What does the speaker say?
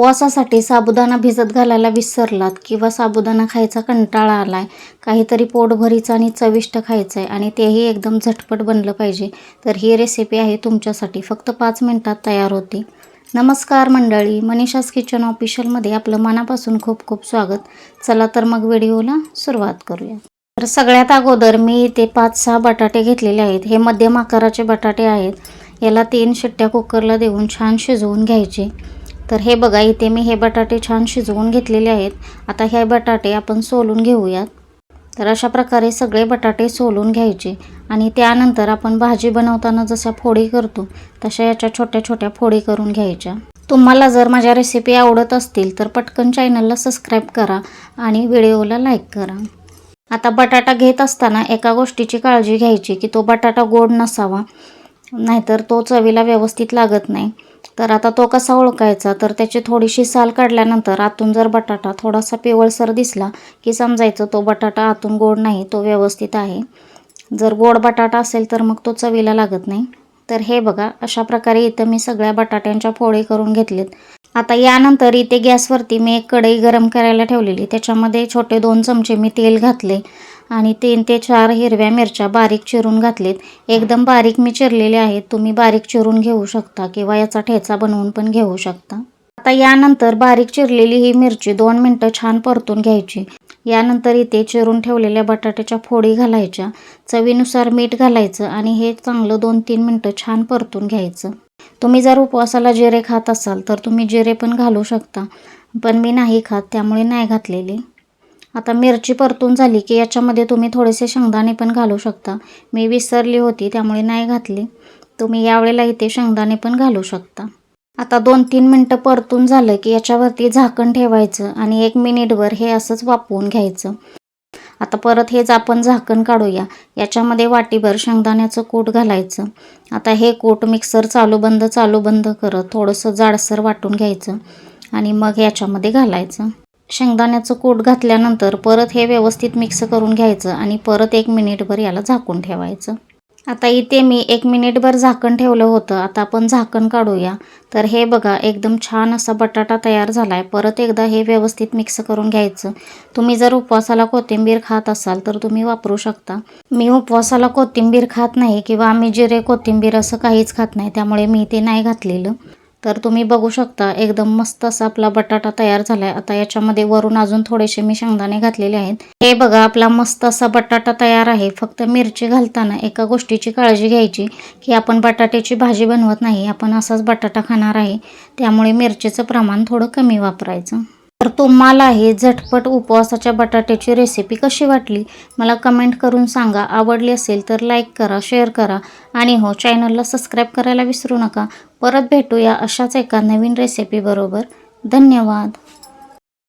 उपवासासाठी साबुदाणा भिजत घालायला विसरलात किंवा साबुदाणा खायचा कंटाळा आलाय काहीतरी पोटभरीचं आणि चविष्ट खायचं आहे आणि तेही एकदम झटपट बनलं पाहिजे तर ही रेसिपी आहे तुमच्यासाठी. फक्त पाच मिनटात तयार होते. नमस्कार मंडळी मनीषास किचन ऑफिशियलमध्ये आपलं मनापासून खूप खूप स्वागत. चला तर मग व्हिडिओला सुरुवात करूया. तर सगळ्यात अगोदर मी इथे पाच सहा बटाटे घेतलेले आहेत. हे मध्यम आकाराचे बटाटे आहेत. याला तीन शिट्ट्या कुकरला देऊन छान शिजवून घ्यायचे. तर हे बघा इथे मी हे बटाटे छान शिजवून घेतलेले आहेत. आता हे बटाटे आपण सोलून घेऊयात. तर अशा प्रकारे सगळे बटाटे सोलून घ्यायचे आणि त्यानंतर आपण भाजी बनवताना जशा फोडी करतो तशा याच्या छोट्या छोट्या फोडी करून घ्यायच्या. तुम्हाला जर माझ्या रेसिपी आवडत असतील तर पटकन चॅनलला सबस्क्राईब करा आणि व्हिडिओला लाईक करा. आता बटाटा घेत असताना एका गोष्टीची काळजी घ्यायची की तो बटाटा गोड नसावा नाहीतर तो चवीला व्यवस्थित लागत नाही. तर आता तो कसा ओळखायचा? तर त्याची थोडीशी साल काढल्यानंतर आतून जर बटाटा थोडासा पिवळसर दिसला की समजायचं तो बटाटा आतून गोड नाही तो व्यवस्थित आहे. जर गोड बटाटा असेल तर मग तो चवीला लागत नाही. तर हे बघा अशा प्रकारे इथं मी सगळ्या बटाट्यांच्या फोळी करून घेतलेत. आता यानंतर इथे गॅसवरती मी एक कढई गरम करायला ठेवलेली. त्याच्यामध्ये छोटे दोन चमचे मी तेल घातले. आणि तीन ते चार हिरव्या मिरच्या बारीक चिरून घातलेत. एकदम बारीक मी चिरलेले आहेत. तुम्ही बारीक चिरून घेऊ शकता किंवा याचा ठेचा बनवून पण घेऊ शकता. आता यानंतर बारीक चिरलेली ही मिरची दोन मिनटं छान परतून घ्यायची. यानंतर इथे चिरून ठेवलेल्या बटाट्याच्या फोडी घालायच्या. चवीनुसार मीठ घालायचं आणि हे चांगलं दोन तीन मिनटं छान परतून घ्यायचं. तुम्ही जर उपवासाला जिरे खात असाल तर तुम्ही जिरे पण घालू शकता. पण मी नाही खात त्यामुळे नाही घातलेले. आता मिरची परतून झाली की याच्यामध्ये तुम्ही थोडेसे शेंगदाणे पण घालू शकता. मी विसरली होती त्यामुळे नाही घातली. तुम्ही यावेळेला इथे शेंगदाणे पण घालू शकता. आता दोन तीन मिनटं परतून झालं की याच्यावरती झाकण ठेवायचं आणि एक मिनिटभर हे असंच वापवून घ्यायचं. आता परत हेच आपण झाकण काढूया. याच्यामध्ये वाटीभर शेंगदाण्याचं कूट घालायचं. आता हे कूट मिक्सर चालू बंद चालू बंद करत थोडंसं जाडसर वाटून घ्यायचं आणि मग याच्यामध्ये घालायचं. शेंगदाण्याचं कूट घातल्यानंतर परत हे व्यवस्थित मिक्स करून घ्यायचं आणि परत एक मिनिटभर याला झाकून ठेवायचं. आता इथे मी एक मिनिटभर झाकण ठेवलं होतं. आता आपण झाकण काढूया. तर हे बघा एकदम छान असा बटाटा तयार झाला आहे परत एकदा हे व्यवस्थित मिक्स करून घ्यायचं. तुम्ही जर उपवासाला कोथिंबीर खात असाल तर तुम्ही वापरू शकता. मी उपवासाला कोथिंबीर खात नाही किंवा आम्ही जिरे कोथिंबीर असं काहीच खात नाही. त्यामुळे मी ते नाही घातलेलं. तर तुम्ही बघू शकता एकदम मस्त असा आपला बटाटा तयार झाला आहे आता याच्यामध्ये वरून अजून थोडेसे मी शेंगदाणे घातलेले आहेत. हे बघा आपला मस्त असा बटाटा तयार आहे. फक्त मिरची घालताना एका गोष्टीची काळजी घ्यायची की आपण बटाट्याची भाजी बनवत नाही. आपण असाच बटाटा खाणार आहे. त्यामुळे मिरचीचं प्रमाण थोडं कमी वापरायचं. तर तुम्हाला हे झटपट उपवासाच्या बटाट्याची रेसिपी कशी वाटली? मला कमेंट करून सांगा. आवडली असेल तर लाईक करा शेअर करा आणि हो चॅनलला सबस्क्राईब करायला विसरू नका. परत भेटूया अशाच एका नवीन रेसिपीबरोबर धन्यवाद.